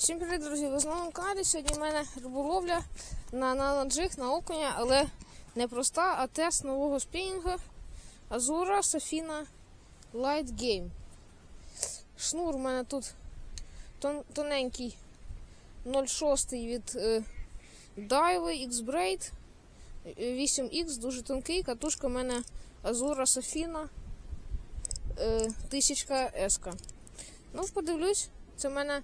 Всім привіт, друзі! Ви знову на каналі. Сьогодні в мене риболовля на наноджиг, на окуня, але не проста, а тест нового спінінга Азура Safina Light Game. Шнур у мене тут тон- тоненький 0,6 від е, Daiwa X-Braid 8X, дуже тонкий. Катушка в мене Azura Safina е, 1000 S. Ну, подивлюсь, це в мене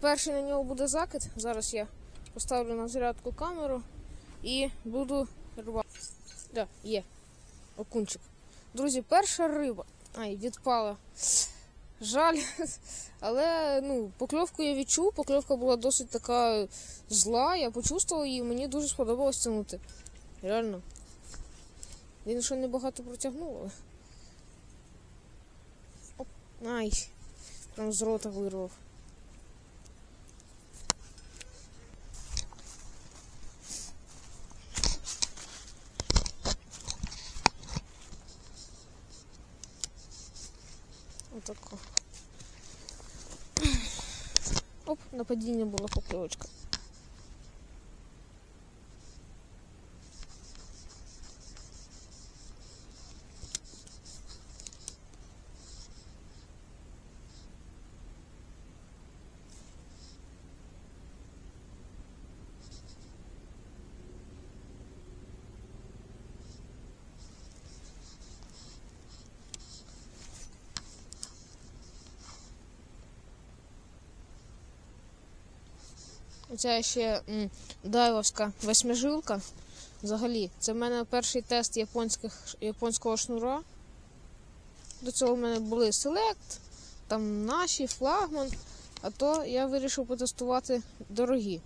Перший на нього буде закид. Зараз я поставлю на зарядку камеру і буду рибати. Да, є. Окунчик. Друзі, перша риба. Ай, відпала. Жаль. Але ну, покльовку я відчув. Покльовка була досить така зла. Я почувствував її, мені дуже сподобалось тягнути. Реально. Він ще небагато протягнув, але. Оп. Ай. Прям з рота вирвав. Отако. Оп, на падіння була покльовочка. Оця ще м, дайвовська восьмижилка. Взагалі, це в мене перший тест японських, японського шнура. До цього в мене були Select, там наші, флагман. А то я вирішив потестувати дорогі.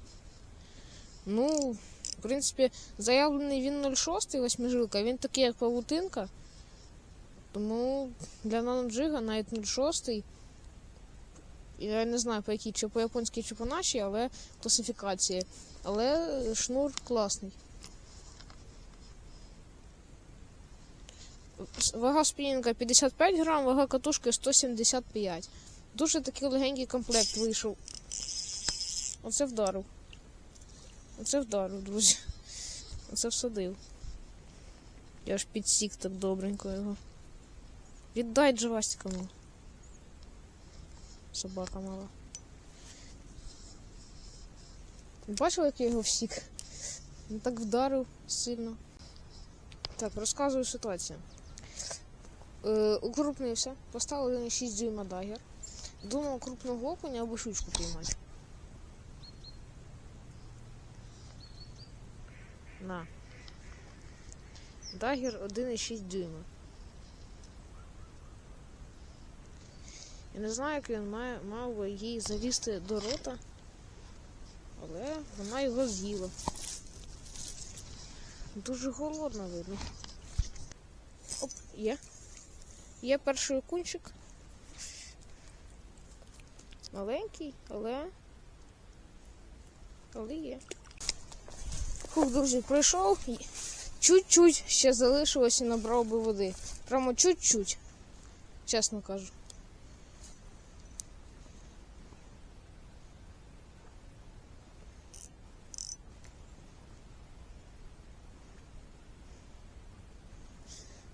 Ну, в принципі, заявлений він 0,6 восьмижилка, він такий, як павутинка. Тому для наноджига навіть 0,6 я не знаю по якій, чи по японській, чи по нашій, але класифікації. Але шнур класний. Вага спінінга 55 грам, вага катушки 175. Дуже такий легенький комплект вийшов. Оце вдарив. Оце вдарив, друзі. Оце всадив. Я аж підсік так добренько його. Віддай джавастика мені. Собака мала. Бачив, як я його всік? Він так вдарив сильно. Так, розказую ситуацію. Е, укрупнився, поставив 1,6 дюйма дагер. Думав крупного окуня або щучку піймати. На. Дагер 1,6 дюйма. Я не знаю, як він має, мав їй залізти до рота, але вона його з'їла. Дуже голодна видно. Оп, є. Є перший окунчик. Маленький, але. Але є. Фух, друзі, пройшов. і Чуть-чуть ще залишилось і набрав би води. Прямо чуть-чуть, чесно кажу.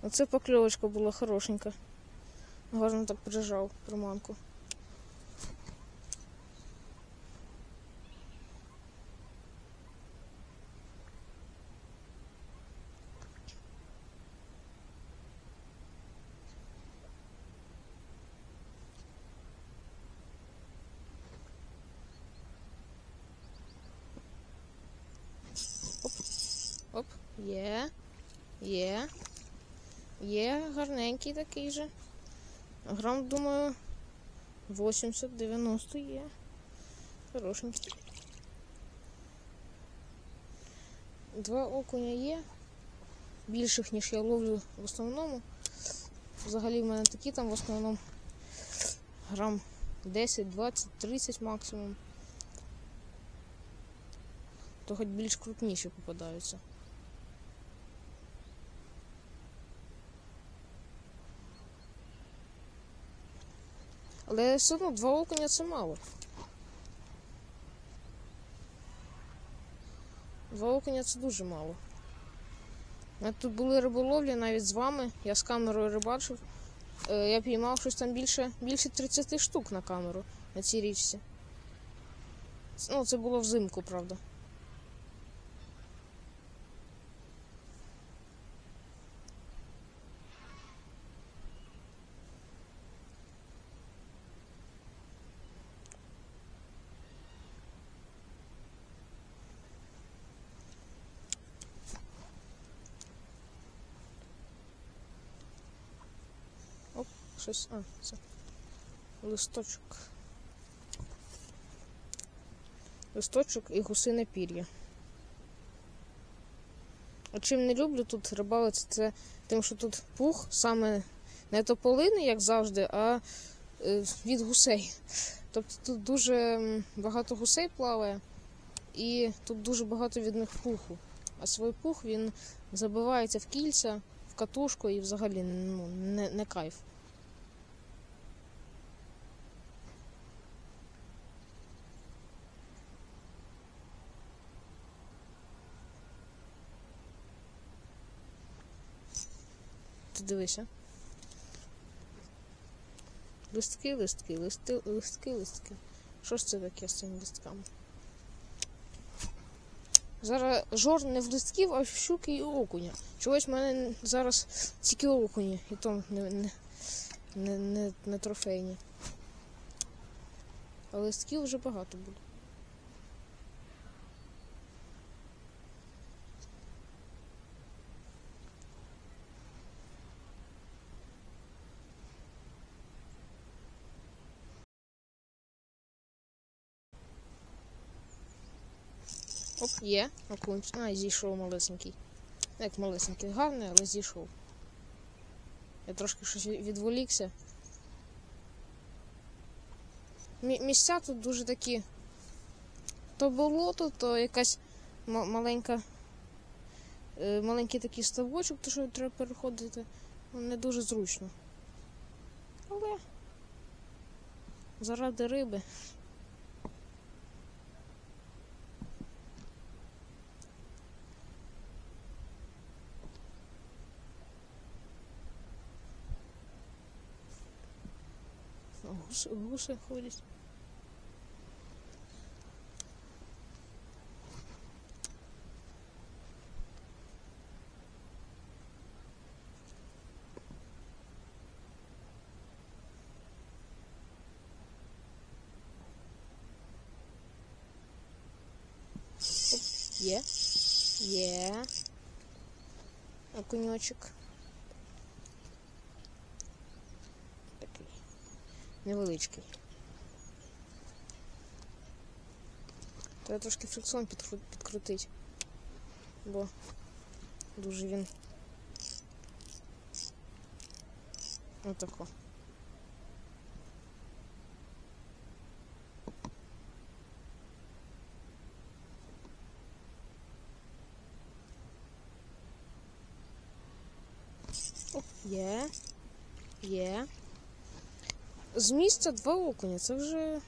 Оце покльовочка була хорошенька. Гарно так прижав приманку. Оп, є, є. Є гарненький такий же. Грам, думаю, 80-90 є. Хорошенький. Два окуня є. Більших, ніж я ловлю в основному. Взагалі в мене такі там в основному грам 10, 20, 30 максимум. То хоч більш крупніші попадаються. Але все одно два окуня це мало. Два окуня це дуже мало. Ми тут були риболовлі навіть з вами, я з камерою рибачив. Е, я піймав щось там більше більше 30 штук на камеру на цій річці. Ну, це було взимку, правда. Щось. А, це листочок. Листочок і гусине пір'я. А чим не люблю тут рибалити, це тим, що тут пух саме не тополини, як завжди, а е, від гусей. Тобто тут дуже багато гусей плаває, і тут дуже багато від них пуху. А свій пух він забивається в кільця, в катушку і взагалі ну, не, не кайф. Дивися. Листки, листки, листи, листки, листки. Що ж це таке з цими листками? Зараз жор не в листків, а в щуки і окуня. Чогось в мене зараз тільки окуні, і то не, не, не, не, не трофейні. А листків вже багато буде. Оп, є, окунч. А, зійшов малесенький. Як малесенький, гарний, але зійшов. Я трошки щось відволікся. Місця тут дуже такі. То болото, то якась маленька. е, Маленький такий ставочок, то що треба переходити. Ну, Не дуже зручно. Але заради риби. Гуси, гуси ходять. Оп, Є. Є. Окуньочок. Такий. Невеличкий. Треба трошки фрикціон підкрутити. Бо дуже він. Отако. Є. Є. З місця два окуня, це вже.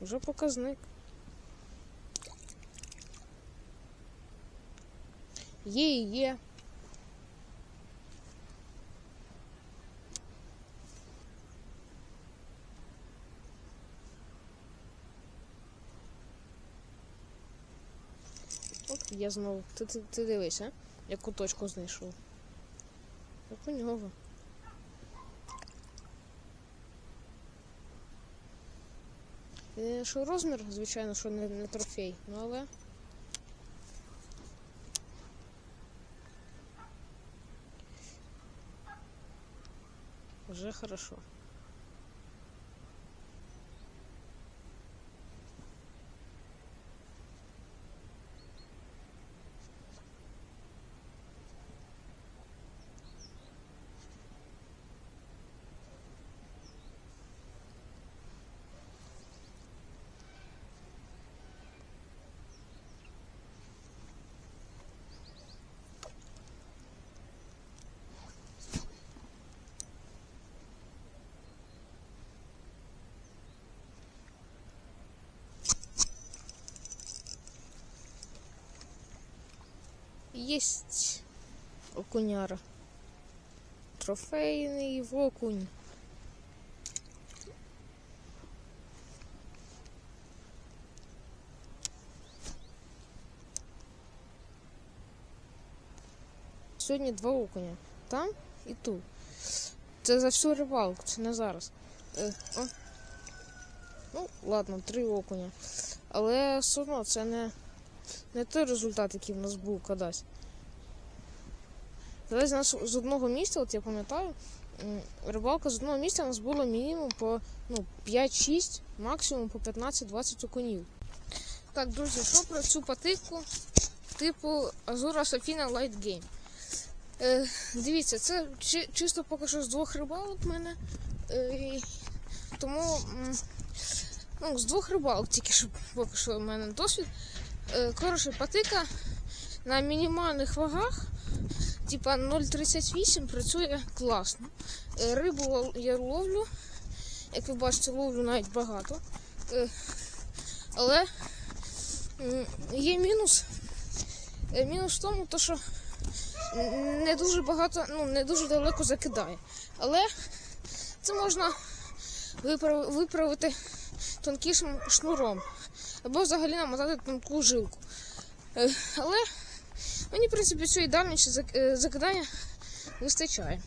Вже показник. Є і є. Оп, я знову. Ти, ти, ти дивись, а? Я куточку знайшов. Як у нього. Е, Що розмір, звичайно, що не, не трофей, ну але. Вже хорошо. Єсть окуняра. Трофейний окунь. Сьогодні два окуня. Там і тут. Це за всю рибалку, це не зараз. Е, о. Ну, ладно, три окуня. Але все одно це не, не той результат, який в нас був кадась. У нас з одного місця, от я пам'ятаю, рибалка з одного місця у нас було мінімум по ну, 5-6, максимум по 15-20 окунів. Так, друзі, що про цю патику типу Azura Safina Light Game? Е, дивіться, це чи, чисто поки що з двох рибалок в мене. Е, тому ну, з двох рибалок тільки що поки що в мене досвід. Е, коротше, патика на мінімальних вагах, типа 0,38, працює класно. Е, рибу я ловлю. Як ви бачите, ловлю навіть багато. Е, але є мінус. Е, мінус в тому, то, що не дуже багато, ну не дуже далеко закидає. Але це можна виправити тонкішим шнуром. Або взагалі намотати тонку жилку. Але мені, в принципі, цієї дальності зак- е, закидання вистачає.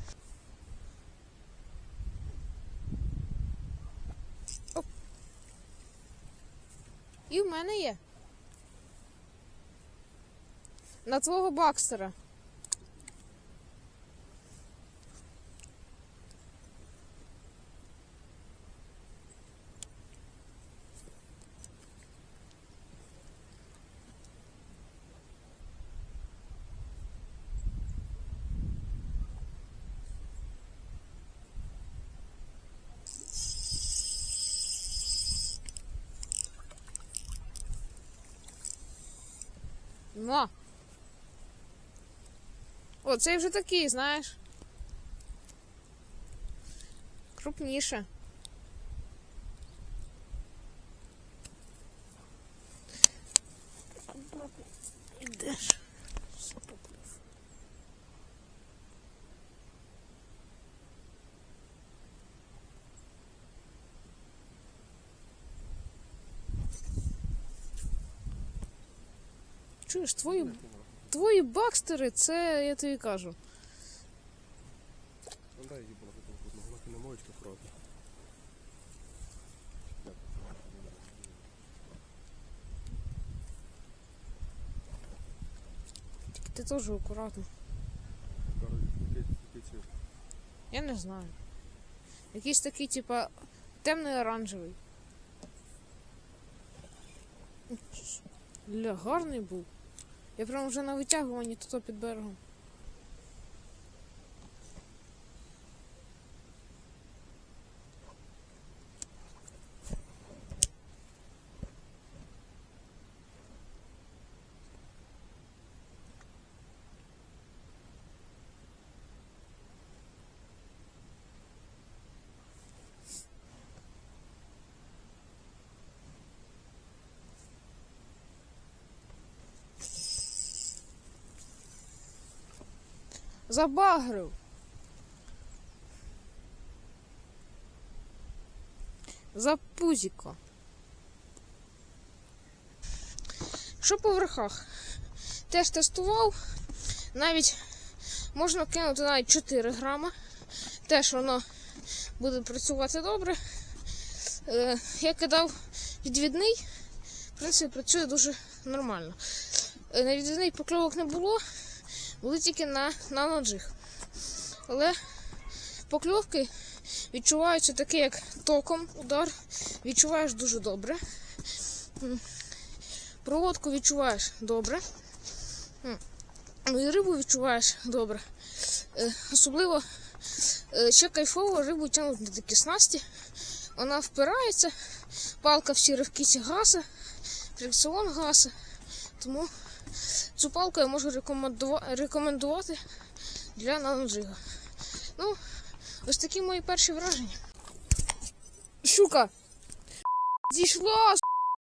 Оп. І в мене є. На твого бакстера. На. О, цей вже такий, знаєш. Крупніше. Чуєш, твої, твої бакстери, це я тобі кажу. Ну дай її було тут вона. Тільки ти теж акуратно. Я не знаю. Якийсь такий, типа, темний оранжевий. Ля, гарний був. Я прям вже на витягуванні тут під берегом. Забагрив. За пузіко. Що по верхах? Теж тестував. Навіть можна кинути навіть 4 грама. Теж воно буде працювати добре. Е, я кидав відвідний. В принципі, працює дуже нормально. Е, на відвідний покльовок не було були тільки на, на ноджих. Але покльовки відчуваються такі, як током удар. Відчуваєш дуже добре. Проводку відчуваєш добре. І рибу відчуваєш добре. Е, Особливо е, ще кайфово рибу тягнуть на такі снасті. Вона впирається, палка всі ривкіці гаса, фрикціон гаса. Тому Цю палку я можу рекомендувати для наноджига. Ну, ось такі мої перші враження. Щука! Зійшла!